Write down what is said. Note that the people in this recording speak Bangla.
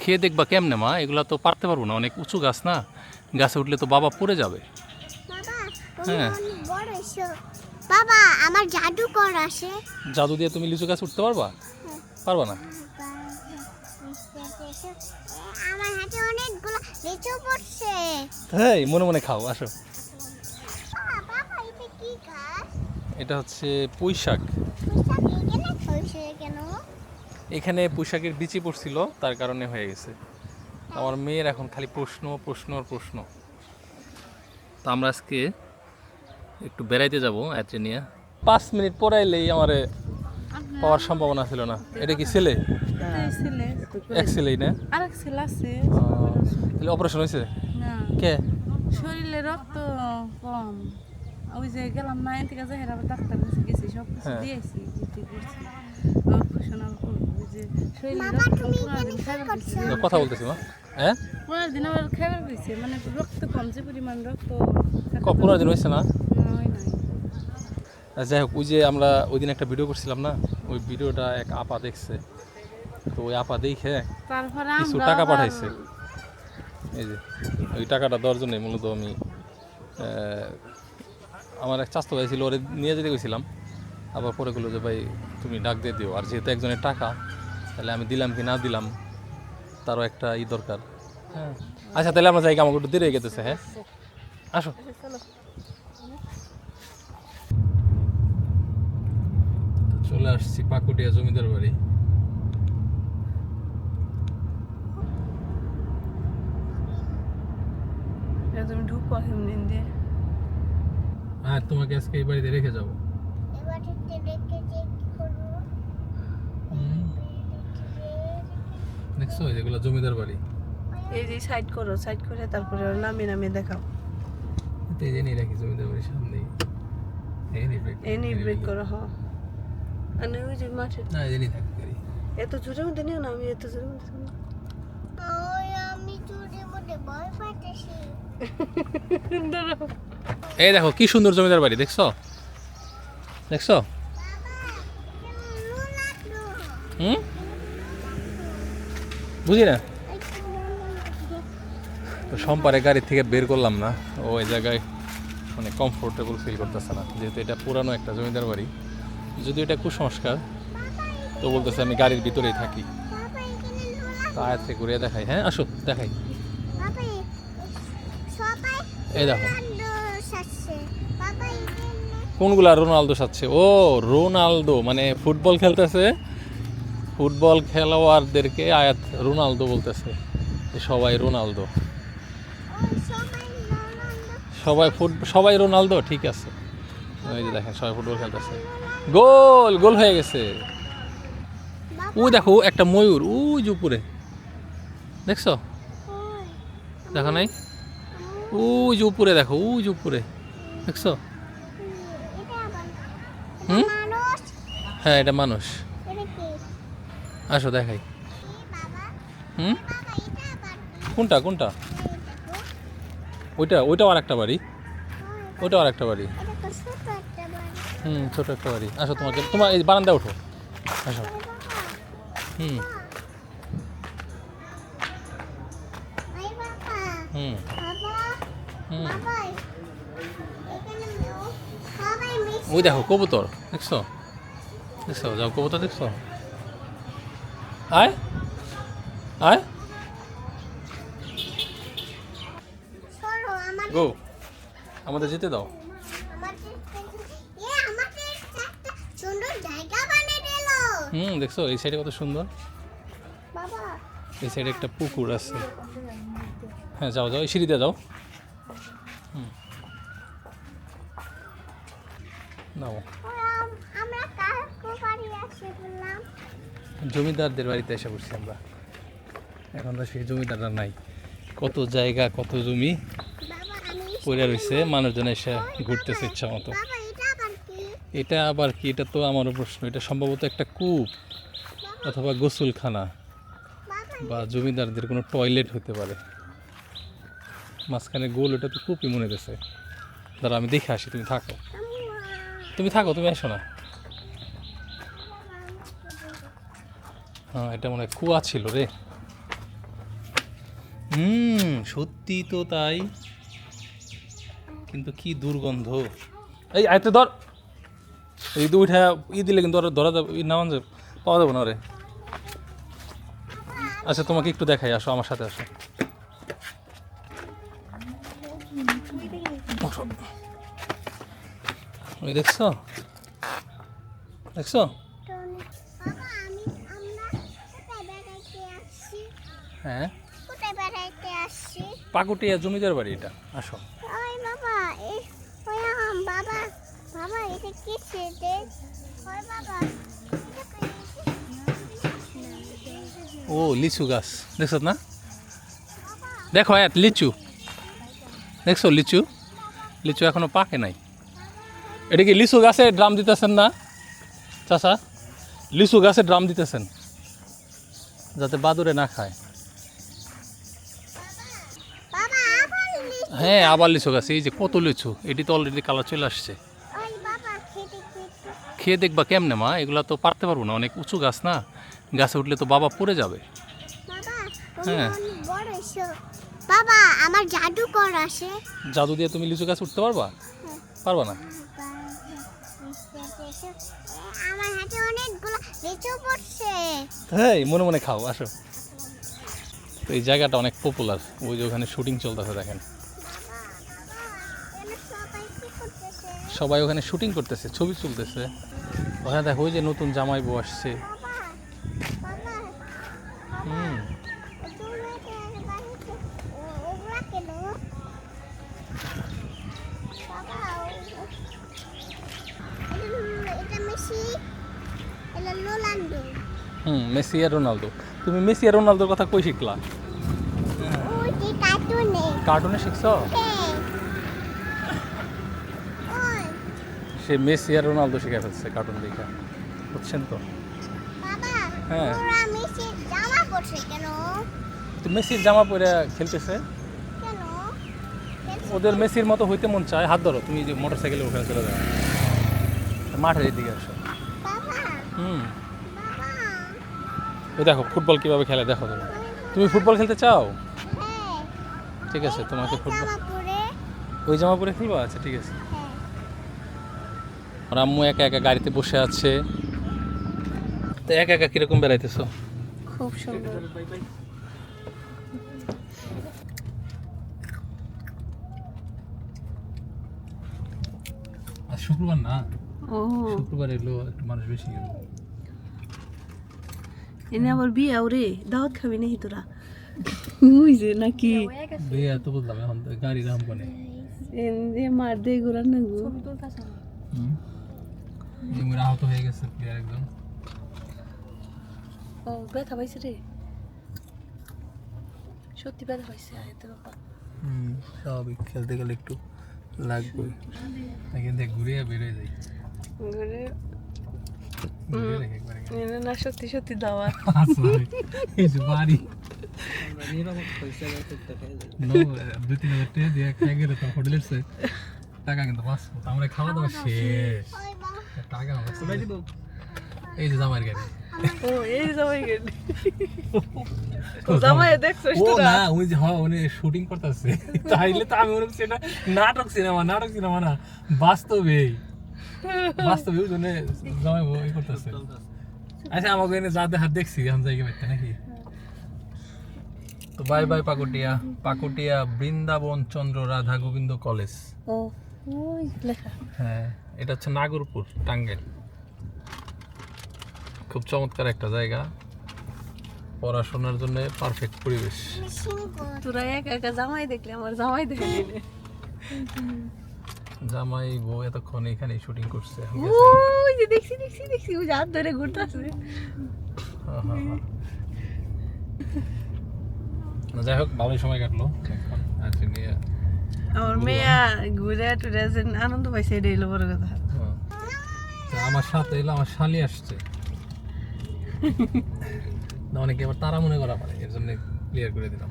খেয়ে দেখবা কেমনে মা? এগুলা তো পারতে পারব না। অনেক উঁচু গাছ না? গাছে উঠলে তো বাবা পড়ে যাবে। বাবা হ্যাঁ। বাবা আমার জাদুকর আসে। জাদু দিয়ে তুমি লিচু গাছ উঠতে পারবা? পারবা না? আমার হাতে অনেকগুলো লিচু পড়ছে। হ্যাঁ মনে মনে খাও আসো। এটা হচ্ছে পুঁই শাক কেন এখানে পুঁইশাকের বিচি পড়ছিল তার কারণে হয়ে গেছে। আমার মেয়ের এখন খালি প্রশ্ন প্রশ্ন প্রশ্ন। তো আমরা আজকে একটু বেড়াইতে যাব এতে নিয়ে। পাঁচ মিনিট পরে এলেই আমার পাওয়ার সম্ভাবনা ছিল না। এটা কি ছেলে? ছেলে। এক ছেলেই না? আরেক ছেলে আছে। তাহলে অপারেশন হয়েছে? কে? শরীরে রক্ত কম। ওই যে গেলাম না এন থেকে যাই ডাক্তার কাছে গেছি সব কিছু হ্যাঁ। দিয়েছি করছি। কথা বলতেছি মা। হ্যাঁ? পনেরো দিন আবার খাবার দিয়েছে মানে রক্ত কম যে পরিমাণ রক্ত। পনেরো দিন হয়েছে না? হয় যাই হোক ওই যে আমরা ওই দিন একটা ভিডিও করছিলাম না ওই ভিডিওটা এক আপা দেখছে। তো ওই আপা দেখে কিছু টাকা পাঠাইছে। এই যে ওই টাকাটা দেওয়ার জন্যই মূলত আমি আমার এক চাস্তো ভাই ছিল ওরে নিয়ে যেতে গেছিলাম। আবার পরে বলল যে ভাই তুমি ডাক দিয়ে দিও। আর যেহেতু একজনের টাকা তাহলে আমি দিলাম কি না দিলাম তারও একটা ই দরকার। হ্যাঁ। আচ্ছা তাহলে আমরা যাই আমাকে একটু দেরি হয়ে গেতেছে হ্যাঁ? আসো। চলে আসছি পাকুটিয়া জমিদার বাড়ি। এটা তুমি ঢুকো কেমন দিয়ে। আর তোমাকে আজকে এই বাড়িতে রেখে যাব। এবার করব দেখছ জমিদার বাড়ি। এই যে সাইড করো সাইড করে তারপরে দেখাও। রাখি জমিদার বাড়ির সামনেই। এই নি ব্রেক এই নিয়ে ব্রেক করো হ্যাঁ। আর ওই যে না এই গাড়ি এত মধ্যে নিও না আমি এত মধ্যে দাঁড়াও। এই দেখো কি সুন্দর জমিদার বাড়ি দেখছ? দেখছ কেমন লাগল হুম? বুঝি না? তো সোমবারে গাড়ি থেকে বের করলাম না। ও এই জায়গায় মানে কমফোর্টেবল ফিল করতেছে না। যেহেতু এটা পুরানো একটা জমিদার বাড়ি। যদি এটা কুসংস্কার, তো বলতেছে আমি গাড়ির ভিতরেই থাকি। তা আয়াত ঘুরিয়ে দেখাই। হ্যাঁ আসো, দেখাই। এই দেখো। কোনগুলা রোনালদো সাচ্ছে ও, রোনালদো। মানে ফুটবল খেলতেছে ফুটবল খেলোয়াড়দেরকে আয়াত রোনালদো বলতেছে সবাই রোনালদো। সবাই ফুট সবাই রোনালদো, ঠিক আছে। ওই যে দেখেন, সবাই ফুটবল খেলতেছে। গোল গোল হয়ে গেছে। ও দেখো একটা ময়ূর ওই যে উপরে। দেখছ? দেখো নাই? ওই যে উপরে দেখো ওই যে উপরে। দেখছ? হুম? হ্যাঁ এটা মানুষ। আসো দেখাই। হুম? কোনটা কোনটা? ওইটা ওইটাও আর একটা বাড়ি। ওই, ওইটাও আর একটা বাড়ি। হুম ছোট একটা বাড়ি। আসো তোমাকে তোমার এই বারান্দায় ওঠো। আসো। হুম। হুম। হুম। ওই দেখো কবুতর। দেখছ? দেখছ? যাও কবুতর দেখছ? আয়। আয়। গো আমাদের যেতে দাও। হুম দেখছ এই সাইডে কত সুন্দর। এই সাইডে একটা পুকুর আছে। হ্যাঁ যাও যাও এই সিঁড়িতে যাও। হুম। নাও ওরা আমরা কাকু বাড়ি আসে বললাম জমিদারদের বাড়িতে এসে পড়ছি আমরা। এখন তো সেই জমিদাররা নাই। কত জায়গা, কত জমি পড়ে রয়েছে, মানুষজন এসে ঘুরতেছে ইচ্ছা মতো। এটা আবার কি? এটা তো আমারও প্রশ্ন। এটা সম্ভবত একটা কূপ অথবা গোসলখানা বা জমিদারদের কোনো টয়লেট হতে পারে। মাঝখানে গোল ওটা তো কূপই মনে গেছে দাঁড়া আমি দেখে আসি, তুমি থাকো। তুমি থাকো, তুমি এসো না। এটা মনে হয় কুয়া ছিল রে। হুম, সত্যি তো তাই। কিন্তু কি দুর্গন্ধ। এই আয়তে ধর। এই দু উঠে ই দিলে কিন্তু ওরা ধরা যাবে নামান যাবে, পাওয়া যাবে না রে। আচ্ছা তোমাকে একটু দেখাই, আসো, আমার সাথে আসো। ওই দেখছ? দেখছ বাবা আমি আমরা কোথায় বেড়াইতে আসছি হ্যাঁ। পাকুটিয়া জমিদার বাড়ি এটা। আসো। ওই বাবা এই ওই আম, বাবা বাবা এটা কি ছেড়ে ওই বাবা ও লিচু গাছ। দেখছ না? দেখো এক লিচু। দেখছ লিচু? লিচু এখনও পাকে নাই। এটা কি লিচু গাছে ড্রাম দিতেছেন না? চাচা লিচু গাছে ড্রাম দিতেছেন। যাতে বাদুরে না খায় বাবা আবার লিচু হ্যাঁ আবার লিচু গাছ এই যে কত লিচু এটি তো অলরেডি কালার চলে আসছে। খেয়ে দেখবা কেমনে মা এগুলা তো পারতে পারব না অনেক উঁচু গাছ না গাছে উঠলে তো বাবা পড়ে যাবে। বাবা হ্যাঁ। বাবা আমার জাদুকর আসে। জাদু দিয়ে তুমি লিচু গাছ উঠতে পারবা? পারবা না? আমার হাতে অনেকগুলো লিচু পড়ছে। হ্যাঁ মনে মনে খাও আসো। তো এই জায়গাটা অনেক পপুলার ওই যে ওখানে শুটিং চলতেছে দেখেন এখানে সবাই কি করতেছে সবাই ওখানে শুটিং করতেছে ছবি তুলতেছে। ওখানে দেখো ওই যে নতুন জামাই বউ আসছে। হুম। হুম মেসি আর রোনালদো। তুমি মেসি আর রোনালদোর কথা কই শিখলা? কার্টুনে কার্টুনে শিখছ হ্যাঁ ওই সে মেসি আর রোনালদো শিখে ফেলছে কার্টুন দেখা। বুঝছেন তো? হ্যাঁ। মেসির জামা তো মেসির জামা পরে খেলতেছে। ওদের মেসির মতো হইতে মন চায়। হাত ধরো তুমি যে মোটর সাইকেলে ওখানে চলে যাও। মাঠের এদিকে আসো। হুম। ওই দেখো ফুটবল কীভাবে খেলে দেখো তুমি তুমি ফুটবল খেলতে চাও? হ্যাঁ। ঠিক আছে তোমাকে ফুটবল ওই জামা পরে খেলব? আচ্ছা ঠিক আছে। আর আম্মু একা একা গাড়িতে বসে আছে। তো একা একা কীরকম বেড়াইতেছো? খুব সুন্দর। আর শুক্রবার না? ও। শুক্রবার এলো একটু মানুষ বেশি গেল। এনে আবার বিয়ে রে দাওয়াত খাবি নাকি তোরা? ওই যে নাকি। বিয়ে তো বললাম এখন তো গাড়ি রাম কোনে এনে মার দে গোরা না? গো আহত হয়ে গেছে প্লেয়ার একজন। ও ব্যথা পাইছে রে। সত্যি ব্যথা পাইছে আয়তে বাবা। হুম স্বাভাবিক খেলতে গেলে একটু লাগবে। এখান থেকে ঘুরে বেরোয় যাই। ঘরে না সত্যি সত্যি দাওয়াত এই যে বাড়ি। দুই তিন হাজার টাকা দিয়ে খেয়ে গেলে তো হোটেলের টাকা কিন্তু আমরা খাওয়া দাওয়া শেষ। এই যে জামাইয়ের গাড়ি। ও এই জামাই গেলি ও জামাই। দেখছস ও না উনি যে হ্যাঁ উনি শুটিং করতেছে। তাইলে তো আমি এটা নাটক সিনেমা নাটক সিনেমা না বাস্তবেই বাস্তবে ওই জামাই বউ করতেছে। আচ্ছা আমাকে এনে যা দেখার দেখছি এখন জায়গা পাইতে নাকি? তো bye bye Pakutia. Pakutia Brindaban Chandra Radha Gobinda college. ও লেখা। হ্যাঁ। এটা হচ্ছে নাগরপুর টাঙ্গাইল। খুব চমৎকার একটা জায়গা। পড়াশোনার জন্য পারফেক্ট পরিবেশ। তোরা একা একা জামাই দেখলে আমার জামাই দেখে জামাই বউ এতক্ষণ এখানে শুটিং করছে। ওই যে দেখছি দেখছি দেখছি যে হাত ধরে ঘুরতেছে। যাই হোক ভালোই সময় কাটলো। এখন আর নিয়ে আমার মেয়ে ঘুরে টুরে আনন্দ পাইছে এটাই হলো বড় কথা। হ্যাঁ। আমার সাথে এলো আমার শালি আসছে। অনেকে আবার তারা মনে করা পারে এর জন্য ক্লিয়ার করে দিলাম।